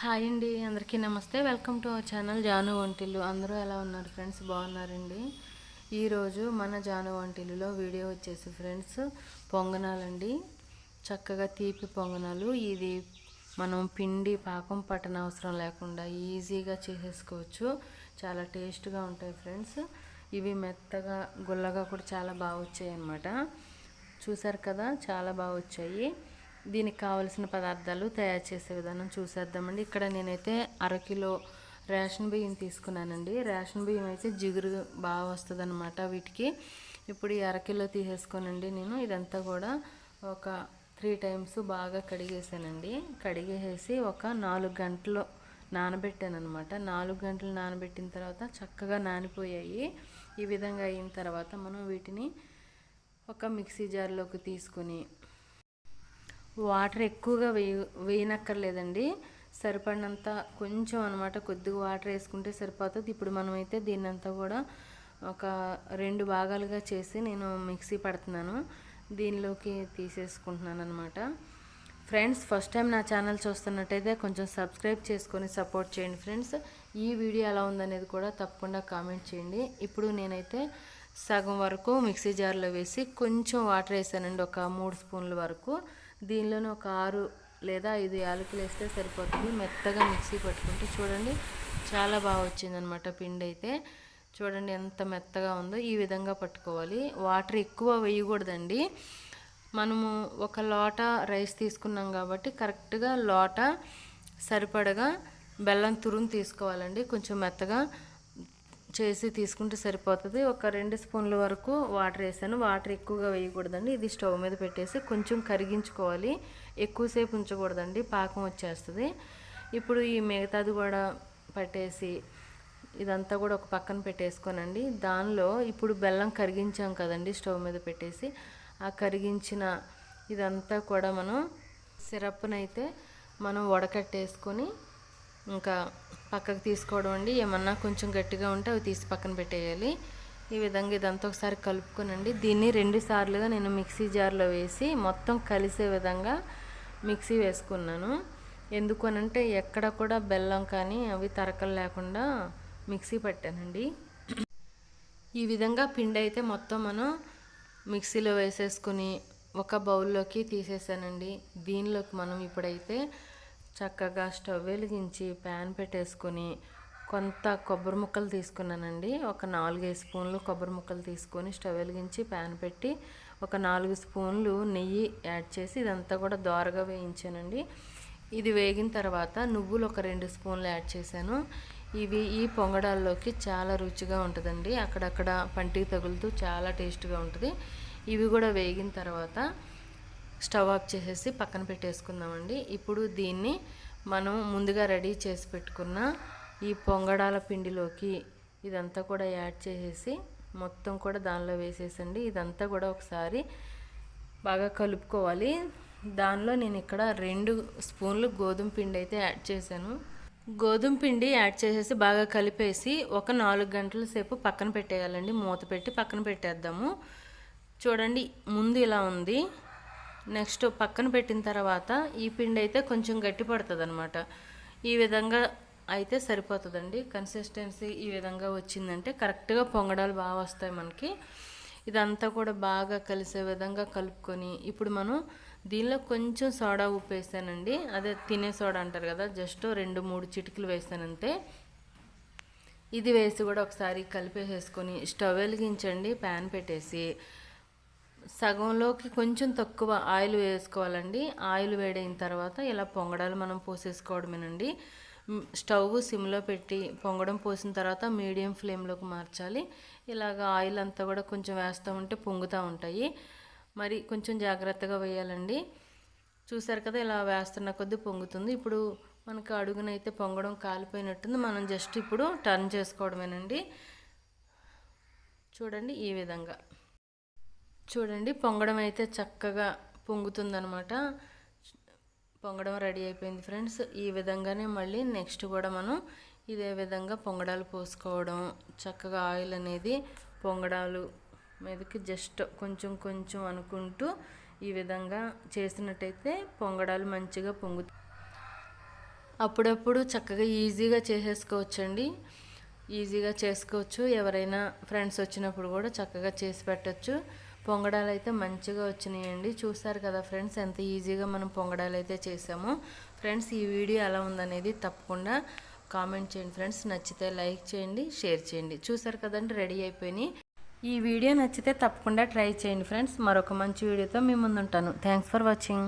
Hi అండి అందరికీ నమస్తే. Welcome to our channel Janu వంటిల్లు. అందరూ ఎలా ఉన్నారు ఫ్రెండ్స్? బాగున్నారండి? ఈరోజు మన జాను వంటిల్లులో వీడియో వచ్చేసి ఫ్రెండ్స్ పొంగనాలండి. చక్కగా తీపి పొంగనాలు. ఇది మనం పిండి పాకం పట్టన అవసరం లేకుండా ఈజీగా చేసేసుకోవచ్చు. చాలా టేస్ట్గా ఉంటాయి ఫ్రెండ్స్. ఇవి మెత్తగా గుల్లగా కూడా చాలా బాగా వచ్చాయి అన్నమాట చూసారు కదా? చాలా బాగా వచ్చాయి. దీనికి కావలసిన పదార్థాలు తయారు చేసే విధానం చూసేద్దామండి. ఇక్కడ నేనైతే అరకిలో రేషన్ బియ్యం తీసుకున్నానండి. రేషన్ బియ్యం అయితే జిగురు బాగా వస్తుంది వీటికి. ఇప్పుడు ఈ అరకిలో తీసేసుకోనండి నేను. ఇదంతా కూడా ఒక త్రీ టైమ్స్ బాగా కడిగేసానండి. కడిగేసి ఒక నాలుగు గంటలు నానబెట్టాను అనమాట నాలుగు గంటలు నానబెట్టిన తర్వాత చక్కగా నానిపోయాయి. ఈ విధంగా అయిన తర్వాత మనం వీటిని ఒక మిక్సీ జార్లోకి తీసుకొని వాటర్ ఎక్కువగా వేయ వేయనక్కర్లేదండి. సరిపడినంత కొంచెం అనమాట కొద్దిగా వాటర్ వేసుకుంటే సరిపోతుంది. ఇప్పుడు మనమైతే దీన్నంతా కూడా ఒక రెండు భాగాలుగా చేసి నేను మిక్సీ పడుతున్నాను. దీనిలోకి తీసేసుకుంటున్నాను అనమాట ఫ్రెండ్స్ ఫస్ట్ టైం నా ఛానల్ చూస్తున్నట్టయితే కొంచెం సబ్స్క్రైబ్ చేసుకొని సపోర్ట్ చేయండి ఫ్రెండ్స్. ఈ వీడియో ఎలా ఉందనేది కూడా తప్పకుండా కామెంట్ చేయండి. ఇప్పుడు నేనైతే సగం వరకు మిక్సీ జార్లో వేసి కొంచెం వాటర్ వేసానండి. ఒక మూడు స్పూన్ల వరకు. దీనిలోనే ఒక ఆరు లేదా ఐదు యాలకులు వేస్తే సరిపోతుంది. మెత్తగా మిక్సీ పట్టుకుంటే చూడండి చాలా బాగా వచ్చిందనమాట పిండి అయితే. చూడండి ఎంత మెత్తగా ఉందో ఈ విధంగా పట్టుకోవాలి. వాటర్ ఎక్కువ వేయకూడదండి. మనము ఒక లోట రైస్ తీసుకున్నాం కాబట్టి కరెక్ట్గా లోట సరిపడగా బెల్లం తురుము తీసుకోవాలండి. కొంచెం మెత్తగా చేసి తీసుకుంటే సరిపోతుంది. ఒక రెండు స్పూన్ల వరకు వాటర్ వేసాను. వాటర్ ఎక్కువగా వేయకూడదండి. ఇది స్టవ్ మీద పెట్టేసి కొంచెం కరిగించుకోవాలి. ఎక్కువసేపు ఉంచకూడదండి. పాకం వచ్చేస్తుంది. ఇప్పుడు ఈ మిగతాది కూడా పట్టేసి ఇదంతా కూడా ఒక పక్కన పెట్టేసుకోనండి. దానిలో ఇప్పుడు బెల్లం కరిగించాం కదండి స్టవ్ మీద పెట్టేసి. ఆ కరిగించిన ఇదంతా కూడా మనం సిరప్నైతే మనం వడకట్టేసుకొని ఇంకా పక్కకు తీసుకోవడం అండి. ఏమన్నా కొంచెం గట్టిగా ఉంటే అవి తీసి పక్కన పెట్టేయాలి. ఈ విధంగా ఇదంతా ఒకసారి కలుపుకోనండి. దీన్ని రెండు సార్లుగా నేను మిక్సీ జార్లో వేసి మొత్తం కలిసే విధంగా మిక్సీ వేసుకున్నాను. ఎందుకనంటే ఎక్కడ కూడా బెల్లం కానీ అవి తరకలు లేకుండా మిక్సీ పట్టానండి. ఈ విధంగా పిండి అయితే మొత్తం మనం మిక్సీలో వేసేసుకుని ఒక బౌల్లోకి తీసేసానండి. దీనిలోకి మనం ఇప్పుడైతే చక్కగా స్టవ్ వెలిగించి ప్యాన్ పెట్టేసుకొని కొంత కొబ్బరి ముక్కలు తీసుకున్నానండి. ఒక నాలుగైదు స్పూన్లు కొబ్బరి ముక్కలు తీసుకొని స్టవ్ వెలిగించి ప్యాన్ పెట్టి ఒక నాలుగు స్పూన్లు నెయ్యి యాడ్ చేసి ఇదంతా కూడా దోరగా వేయించానండి. ఇది వేగిన తర్వాత నువ్వులు ఒక రెండు స్పూన్లు యాడ్ చేశాను. ఇవి ఈ పొంగడాల్లోకి చాలా రుచిగా ఉంటుందండి. అక్కడక్కడ పంటికి తగులుతూ చాలా టేస్ట్గా ఉంటుంది. ఇవి కూడా వేగిన తర్వాత స్టవ్ ఆఫ్ చేసేసి పక్కన పెట్టేసుకుందామండి. ఇప్పుడు దీన్ని మనం ముందుగా రెడీ చేసి పెట్టుకున్న ఈ పొంగడాల పిండిలోకి ఇదంతా కూడా యాడ్ చేసేసి మొత్తం కూడా దానిలో వేసేసండి. ఇదంతా కూడా ఒకసారి బాగా కలుపుకోవాలి. దానిలో నేను ఇక్కడ రెండు స్పూన్లు గోధుమ పిండి అయితే యాడ్ చేశాను. గోధుమ పిండి యాడ్ చేసేసి బాగా కలిపేసి ఒక నాలుగు గంటల సేపు పక్కన పెట్టేయాలండి. మూత పెట్టి పక్కన పెట్టేద్దాము. చూడండి ముందు ఇలా ఉంది. నెక్స్ట్ పక్కన పెట్టిన తర్వాత ఈ పిండి అయితే కొంచెం గట్టి పడుతుంది అనమాట ఈ విధంగా అయితే సరిపోతుందండి. కన్సిస్టెన్సీ ఈ విధంగా వచ్చిందంటే కరెక్ట్గా పొంగడాలు బాగా వస్తాయి మనకి. ఇదంతా కూడా బాగా కలిసే విధంగా కలుపుకొని ఇప్పుడు మనం దీనిలో కొంచెం సోడా ఉప్పు వేసానండి. అదే తినే సోడా అంటారు కదా జస్ట్ రెండు మూడు చిటికలు వేసానంతే. ఇది వేసి కూడా ఒకసారి కలిపేసేసుకొని స్టవ్ వెలిగించండి ప్యాన్ పెట్టేసి. సగంలోకి కొంచెం తక్కువ ఆయిల్ వేసుకోవాలండి. ఆయిల్ వేడైన తర్వాత ఇలా పొంగడాలు మనం పోసేసుకోవడమేనండి. స్టవ్ సిమ్లో పెట్టి పొంగడం పోసిన తర్వాత మీడియం ఫ్లేమ్లోకి మార్చాలి. ఇలాగ ఆయిల్ అంతా కూడా కొంచెం వేస్తూ ఉంటే పొంగుతూ ఉంటాయి. మరి కొంచెం జాగ్రత్తగా వేయాలండి. చూసారు కదా ఇలా వేస్తున్న కొద్దీ పొంగుతుంది. ఇప్పుడు మనకు అడుగునైతే పొంగడం కాలిపోయినట్టుంది. మనం జస్ట్ ఇప్పుడు టర్న్ చేసుకోవడమేనండి. చూడండి ఈ విధంగా. చూడండి పొంగడం అయితే చక్కగా పొంగుతుందనమాట పొంగడం రెడీ అయిపోయింది ఫ్రెండ్స్. ఈ విధంగానే మళ్ళీ నెక్స్ట్ కూడా మనం ఇదే విధంగా పొంగడాలు పోసుకోవడం చక్కగా ఆయిల్ అనేది పొంగడాలు మీదకి జస్ట్ కొంచెం కొంచెం అనుకుంటూ ఈ విధంగా చేసినట్టయితే పొంగడాలు మంచిగా పొంగు అప్పుడప్పుడు చక్కగా ఈజీగా చేసేసుకోవచ్చండి. ఈజీగా చేసుకోవచ్చు. ఎవరైనా ఫ్రెండ్స్ వచ్చినప్పుడు కూడా చక్కగా చేసి పెట్టచ్చు. పొంగడాలు అయితే మంచిగా వచ్చినాయండి. చూసారు కదా ఫ్రెండ్స్ ఎంత ఈజీగా మనం పొంగడాలు అయితే చేసాము. ఫ్రెండ్స్ ఈ వీడియో ఎలా ఉందనేది తప్పకుండా కామెంట్ చేయండి ఫ్రెండ్స్. నచ్చితే లైక్ చేయండి షేర్ చేయండి. చూసారు కదండి రెడీ అయిపోయినాయి. ఈ వీడియో నచ్చితే తప్పకుండా ట్రై చేయండి ఫ్రెండ్స్. మరొక మంచి వీడియోతో మీ ముందుంటాను. Thanks for watching.